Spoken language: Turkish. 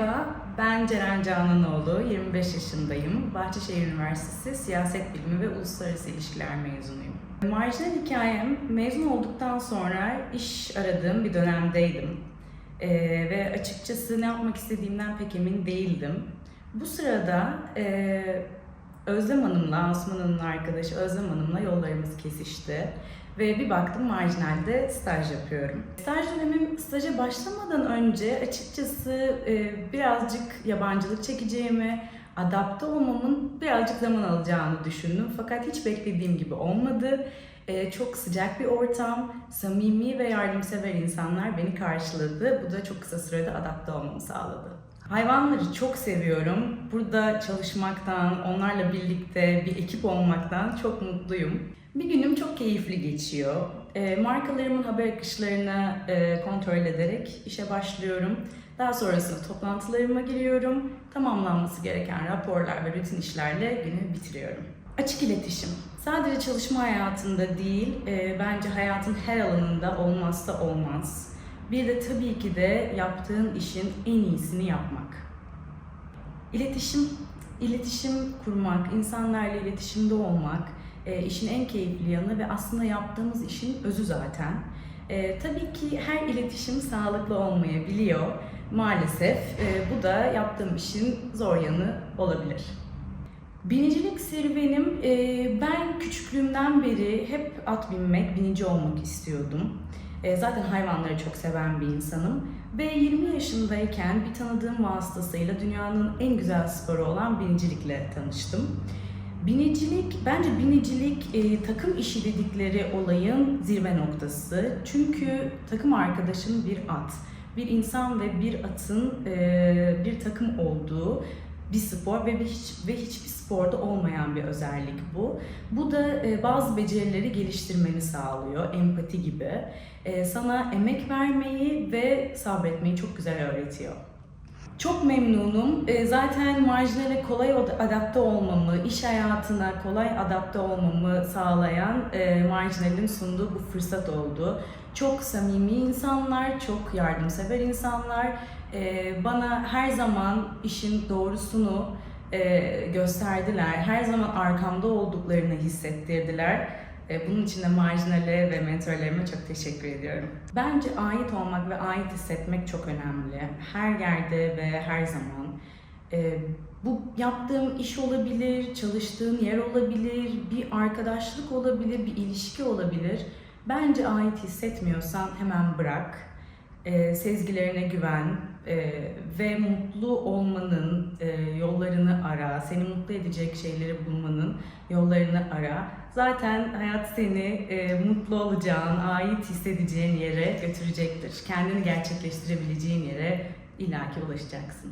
Merhaba, ben Ceren Cananoğlu, 25 yaşındayım. Bahçeşehir Üniversitesi Siyaset Bilimi ve Uluslararası İlişkiler mezunuyum. Marjinal hikayem, mezun olduktan sonra iş aradığım bir dönemdeydim. Ee, ve açıkçası ne yapmak istediğimden pek emin değildim. Bu sırada e, Özlem Hanım'la, Osman Hanım'ın arkadaşı Özlem Hanım'la yollarımız kesişti. Ve bir baktım marjinalde staj yapıyorum. Staj dönemim staja başlamadan önce açıkçası e, birazcık yabancılık çekeceğimi, adapte olmamın birazcık zaman alacağını düşündüm. Fakat hiç beklediğim gibi olmadı. E, çok sıcak bir ortam, samimi ve yardımsever insanlar beni karşıladı. Bu da çok kısa sürede adapte olmamı sağladı. Hayvanları çok seviyorum. Burada çalışmaktan, onlarla birlikte bir ekip olmaktan çok mutluyum. Bir günüm çok keyifli geçiyor. E, markalarımın haber akışlarını e, kontrol ederek işe başlıyorum. Daha sonrasında toplantılarıma giriyorum. Tamamlanması gereken raporlar ve rutin işlerle günü bitiriyorum. Açık iletişim. Sadece çalışma hayatında değil, e, bence hayatın her alanında olmazsa olmaz. Bir de tabii ki de yaptığın işin en iyisini yapmak. İletişim, iletişim kurmak, insanlarla iletişimde olmak, e, işin en keyifli yanı ve aslında yaptığımız işin özü zaten. E, tabii ki her iletişim sağlıklı olmayabiliyor maalesef. E, bu da yaptığım işin zor yanı olabilir. Binicilik serüvenim, e, ben küçüklüğümden beri hep at binmek, binici olmak istiyordum. E, zaten hayvanları çok seven bir insanım. Ve 20 yaşındayken bir tanıdığım vasıtasıyla dünyanın en güzel sporu olan binicilikle tanıştım. Binicilik, bence binicilik e, takım işi dedikleri olayın zirve noktası. Çünkü takım arkadaşın bir at. Bir insan ve bir atın e, bir takım olduğu bir spor ve hiç ve hiçbir sporda olmayan bir özellik bu. Bu da e, bazı becerileri geliştirmeni sağlıyor, empati gibi. E, sana emek vermeyi ve sabretmeyi çok güzel öğretiyor. Çok memnunum. E, Zaten marjinale kolay adapte olmamı, iş hayatına kolay adapte olmamı sağlayan marjinalin sunduğu bu fırsat oldu. Çok samimi insanlar, çok yardımsever insanlar. Bana her zaman işin doğrusunu e, gösterdiler. Her zaman arkamda olduklarını hissettirdiler. E, Bunun için de marjinale ve mentorlarıma çok teşekkür ediyorum. Bence ait olmak ve ait hissetmek çok önemli. Her yerde ve her zaman. E, Bu yaptığım iş olabilir, çalıştığın yer olabilir, bir arkadaşlık olabilir, bir ilişki olabilir. Bence ait hissetmiyorsan hemen bırak. E, Sezgilerine güven e, ve mutlu olmanın e, yollarını ara. Seni mutlu edecek şeyleri bulmanın yollarını ara. Zaten hayat seni e, mutlu olacağın, ait hissedeceğin yere götürecektir. Kendini gerçekleştirebileceğin yere illaki ulaşacaksın.